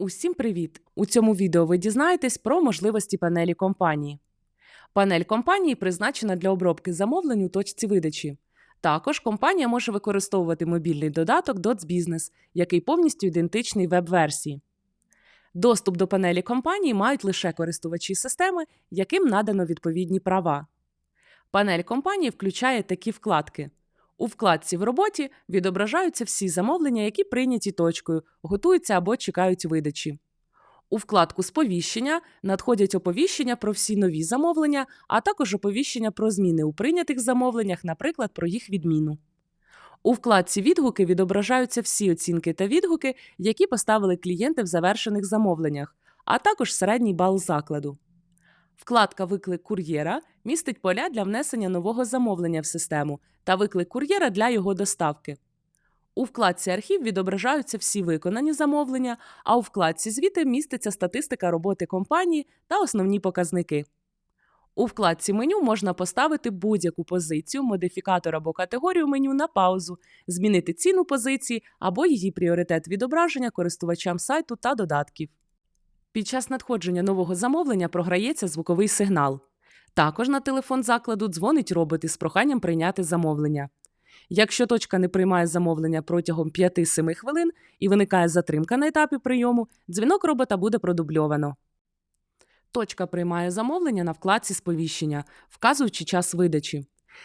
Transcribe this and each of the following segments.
Усім привіт! У цьому відео ви дізнаєтесь про можливості панелі компанії. Панель компанії призначена для обробки замовлень у точці видачі. Також компанія може використовувати мобільний додаток Dots Business, який повністю ідентичний веб-версії. Доступ до панелі компанії мають лише користувачі системи, яким надано відповідні права. Панель компанії включає такі вкладки. У вкладці в роботі відображаються всі замовлення, які прийняті точкою, готуються або чекають видачі. У вкладку Сповіщення надходять оповіщення про всі нові замовлення, а також оповіщення про зміни у прийнятих замовленнях, наприклад, про їх відміну. У вкладці Відгуки відображаються всі оцінки та відгуки, які поставили клієнти в завершених замовленнях, а також середній бал закладу. Вкладка Виклик кур'єра містить поля для внесення нового замовлення в систему та виклик кур'єра для його доставки. У вкладці Архів відображаються всі виконані замовлення, а у вкладці Звіти міститься статистика роботи компанії та основні показники. У вкладці меню можна поставити будь-яку позицію, модифікатор або категорію меню на паузу, змінити ціну позиції або її пріоритет відображення користувачам сайту та додатків. Під час надходження нового замовлення програється звуковий сигнал. Також на телефон закладу дзвонить робот із проханням прийняти замовлення. Якщо точка не приймає замовлення протягом 5-7 хвилин і виникає затримка на етапі прийому, дзвінок робота буде продубльовано. Точка приймає замовлення на вкладці сповіщення, вказуючи час видачі.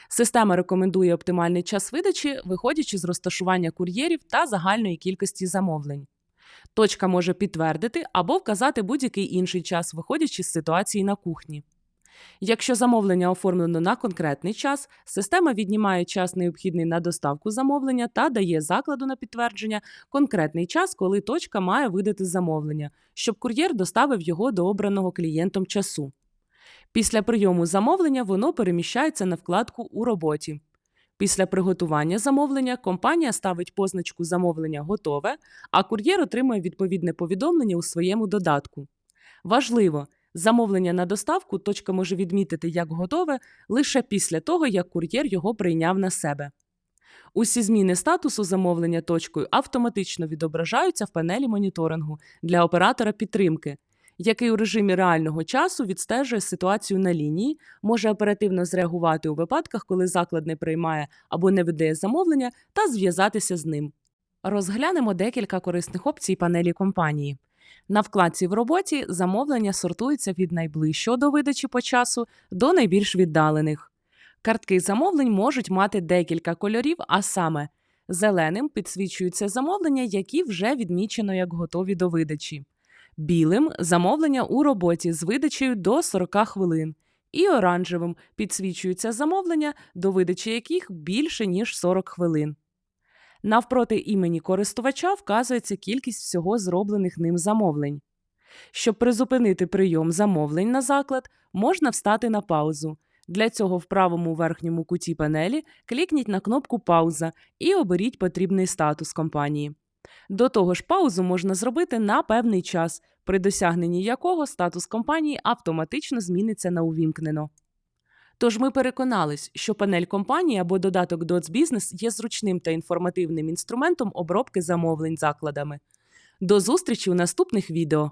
Система рекомендує оптимальний час видачі, виходячи з розташування кур'єрів та загальної кількості замовлень. Точка може підтвердити або вказати будь-який інший час, виходячи з ситуації на кухні. Якщо замовлення оформлено на конкретний час, система віднімає час, необхідний на доставку замовлення, та дає закладу на підтвердження конкретний час, коли точка має видати замовлення, щоб кур'єр доставив його до обраного клієнтом часу. Після прийому замовлення воно переміщається на вкладку у роботі. Після приготування замовлення компанія ставить позначку замовлення готове, а кур'єр отримує відповідне повідомлення у своєму додатку. Важливо, замовлення на доставку точка може відмітити як готове лише після того, як кур'єр його прийняв на себе. Усі зміни статусу замовлення точкою автоматично відображаються в панелі моніторингу для оператора підтримки, який у режимі реального часу відстежує ситуацію на лінії, може оперативно зреагувати у випадках, коли заклад не приймає або не видає замовлення, та зв'язатися з ним. Розглянемо декілька корисних опцій панелі компанії. На вкладці в роботі замовлення сортуються від найближчого до видачі по часу до найбільш віддалених. Картки замовлень можуть мати декілька кольорів, а саме зеленим підсвічуються замовлення, які вже відмічено як готові до видачі, білим замовлення у роботі з видачею до 40 хвилин, і оранжевим підсвічуються замовлення, до видачі яких більше ніж 40 хвилин. Навпроти імені користувача вказується кількість всього зроблених ним замовлень. Щоб призупинити прийом замовлень на заклад, можна встати на паузу. Для цього в правому верхньому куті панелі клікніть на кнопку Пауза і оберіть потрібний статус компанії. До того ж, паузу можна зробити на певний час, при досягненні якого статус компанії автоматично зміниться на увімкнено. Тож ми переконались, що панель компанії або додаток Dots Business є зручним та інформативним інструментом обробки замовлень закладами. До зустрічі у наступних відео!